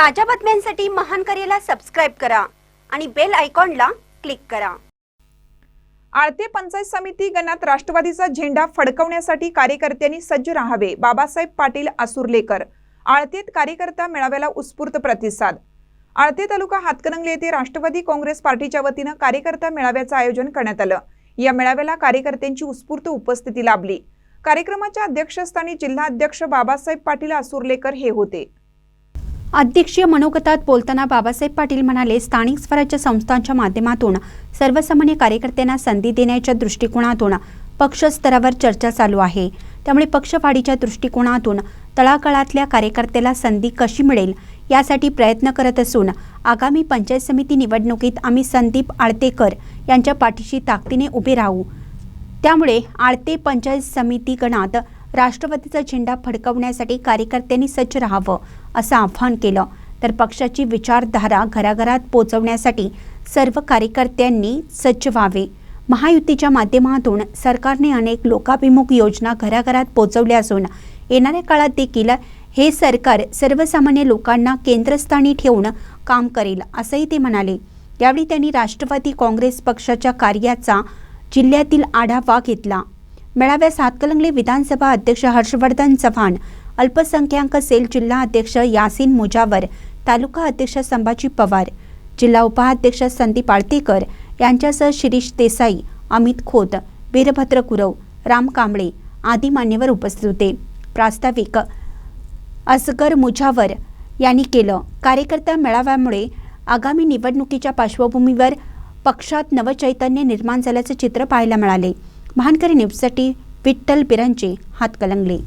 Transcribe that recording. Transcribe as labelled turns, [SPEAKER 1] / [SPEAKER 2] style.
[SPEAKER 1] ताज्या बातम्यांसाठी महान करेला सबस्क्राईब करा आणि बेल आयकॉनला क्लिक करा.
[SPEAKER 2] आळते पंचायत समिती गणात राष्ट्रवादीचा झेंडा फडकवण्यासाठी कार्यकर्त्यांनी सज्ज राहावे बाबासाहेब पाटील आसुर्लेकर. आळतेत कार्यकर्ता मेळाव्याला उत्स्फूर्त प्रतिसाद. आळते तालुका हातकणंगले येथे राष्ट्रवादी काँग्रेस पार्टीच्या वतीनं कार्यकर्ता मेळाव्याचं आयोजन करण्यात आलं. या मेळाव्याला कार्यकर्त्यांची उत्स्फूर्त उपस्थिती लाभली. कार्यक्रमाच्या अध्यक्षस्थानी जिल्हाध्यक्ष बाबासाहेब पाटील आसुर्लेकर हे होते.
[SPEAKER 3] अध्यक्षीय मनोगतात बोलताना बाबासाहेब पाटील म्हणाले स्थानिक स्वराज्य संस्थांच्या माध्यमातून सर्वसामान्य कार्यकर्त्यांना संधी देण्याच्या दृष्टिकोनातून पक्षस्तरावर चर्चा चालू आहे. त्यामुळे पक्षवाढीच्या दृष्टिकोनातून तळागाळातल्या कार्यकर्त्याला संधी कशी मिळेल यासाठी प्रयत्न करत असून आगामी पंचायत समिती निवडणुकीत आम्ही संदीप आळतेकर यांच्या पाठीशी ताकदीने उभे राहू. त्यामुळे आळते पंचायत समिती गणात राष्ट्रवादीचा झेंडा फडकवण्यासाठी कार्यकर्त्यांनी सज्ज राहावं असं आवाहन केलं. तर पक्षाची विचारधारा घराघरात पोचवण्यासाठी सर्व कार्यकर्त्यांनी सज्ज व्हावे. महायुतीच्या माध्यमातून सरकारने अनेक लोकाभिमुख योजना घराघरात पोचवल्या असून येणाऱ्या काळात देखील हे सरकार सर्वसामान्य लोकांना केंद्रस्थानी ठेवून काम करेल असंही ते म्हणाले. यावेळी त्यांनी राष्ट्रवादी काँग्रेस पक्षाच्या कार्याचा जिल्ह्यातील आढावा घेतला. मेळाव्यास हातकलंगले विधानसभा अध्यक्ष हर्षवर्धन चव्हाण अल्पसंख्याक सेल जिल्हा अध्यक्ष यासिन मुजावर तालुका अध्यक्ष संभाजी पवार जिल्हा उपाध्यक्ष संदीप आळतेकर यांच्यासह शिरीष देसाई अमित खोत वीरभद्र गुरव राम कांबळे आदी मान्यवर उपस्थित होते. प्रास्ताविक असगर मुजावर यांनी केलं. कार्यकर्ता मेळाव्यामुळे आगामी निवडणुकीच्या पार्श्वभूमीवर पक्षात नवचैतन्य निर्माण झाल्याचं चित्र पाहायला मिळाले. महानकरी न्यूजसाठी विठ्ठल बिरांचे हातकलंगले.